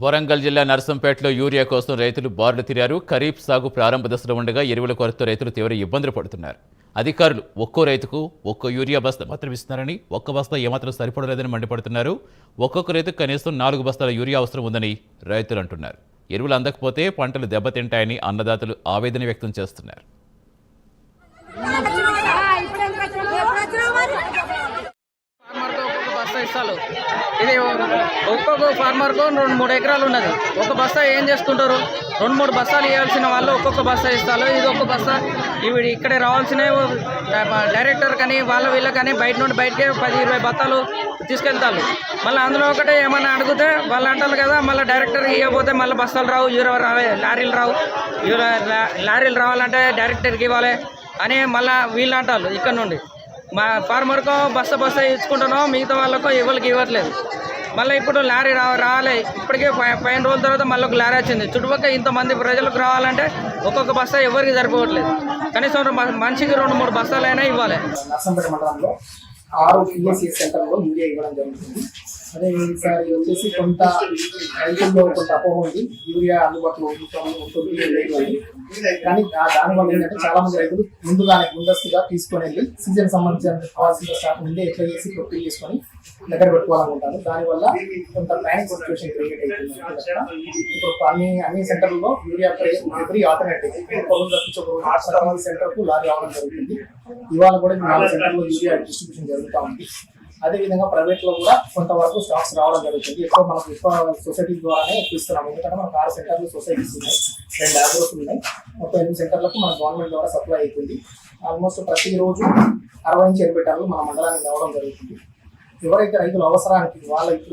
వరంగల్ జిల్లా నర్సంపేటలో యూరియా కోసం రైతులు బారులు తిరారు. ఖరీఫ్ సాగు ప్రారంభ దశలో ఉండగా ఎరువుల కొరత రైతులు తీవ్ర ఇబ్బందులు పడుతున్నారు. అధికారులు ఒక్కో రైతుకు ఒక్కో యూరియా బస్తా మాత్రం ఇస్తున్నారని ఒక్క బస్తా ఏమాత్రం సరిపడలేదని మండిపడుతున్నారు. ఒక్కొక్క రైతుకు కనీసం నాలుగు బస్తాల యూరియా అవసరం ఉందని రైతులు అంటున్నారు. ఎరువులు అందకపోతే పంటలు దెబ్బతింటాయని అన్నదాతలు ఆవేదన వ్యక్తం చేస్తున్నారు. బస్తాలు ఇది ఒక్కొక్క ఫార్మర్కు రెండు మూడు ఎకరాలు ఉన్నది. ఒక బస్తా ఏం చేసుకుంటారు రెండు మూడు బస్తాలు ఇవ్వాల్సిన వాళ్ళు ఒక్కొక్క బస్తా ఇస్తారు. ఇది ఒక్క బస్తా ఇవి ఇక్కడే రావాల్సినవి డైరెక్టర్ కానీ వాళ్ళ వీళ్ళ కానీ బయట నుండి బయటకే పది ఇరవై బత్తాలు తీసుకెళ్తారు. మళ్ళీ అందులో ఒకటే ఏమన్నా అడిగితే వాళ్ళు అంటారు కదా మళ్ళీ డైరెక్టర్ ఇవ్వకపోతే మళ్ళీ బస్తాలు రావు యూరో రావే లారీలు రావు. యూరో లారీలు రావాలంటే డైరెక్టర్కి ఇవ్వాలి అని మళ్ళీ వీళ్ళు అంటారు ఇక్కడ నుండి. మా ఫార్మర్కో బస్తా బస్తా ఇచ్చుకుంటున్నాం. మిగతా వాళ్ళకో ఎవరికి ఇవ్వట్లేదు. మళ్ళీ ఇప్పుడు లారీ రా రావాలి ఇప్పటికే పైన రోజుల తర్వాత మళ్ళీ ఒక లారీ వచ్చింది. చుట్టుపక్కల ఇంతమంది ప్రజలకు రావాలంటే ఒక్కొక్క బస్తా ఎవరికి సరిపోవట్లేదు. కనీసం మనిషికి రెండు మూడు బస్తాలైనా ఇవ్వాలి. నర్సంపేట మండలంలో ఆరు పిఎస్సి సెంటర్లో యూరియా ఇవ్వడం జరుగుతుంది. అదే ఈసారి వచ్చేసి కొంత రైతుల్లో కొంత అపోహ ఉంది. యూరియా అందుబాటులో ఉంటుంది. లేదు అని కానీ దానివల్ల ఏంటంటే చాలా మంది రైతులు ముందుగానే ముందస్తుగా తీసుకొని వెళ్ళి సీజన్ సంబంధించిన కావాల్సిన స్టాక్ ముందే ఎట్లా చేసి ప్రొక్యూర్ చేసుకొని దగ్గర పెట్టుకోవాలనుకుంటారు. దానివల్ల కొంత ప్యానిక్ సిచ్యువేషన్ క్రియేట్ అవుతుంది. ఇప్పుడు అన్ని అన్ని సెంటర్లలో యూరియా ఎవ్రీ ఆల్టర్నేటివ్ ఒక సెంటర్కు లారీ రావడం జరుగుతుంది. ఇవాళ కూడా నాలుగు సెంటర్లో యూరియా డిస్ట్రిబ్యూషన్ జరుగుతూ ఉంది. అదే విధంగా ప్రైవేట్లో కూడా కొంతవరకు స్టాక్స్ రావడం జరుగుతుంది. ఎక్కువ మనకు ఎక్కువ సొసైటీ ద్వారానే ఎక్కువ ఇస్తున్నాం ఎందుకంటే మనకు ఆరు సెంటర్లు సొసైటీస్ ఉన్నాయి. రెండు అగ్రోస్ ఉన్నాయి. మొత్తం ఎనిమిది సెంటర్లకు మన గవర్నమెంట్ ద్వారా సప్లై అవుతుంది ఆల్మోస్ట్ ప్రతిరోజు అరవై నుంచి ఎనభై టన్నులు మన మండలానికి రావడం జరుగుతుంది. ఎవరైతే రైతుల అవసరానికి వాళ్ళ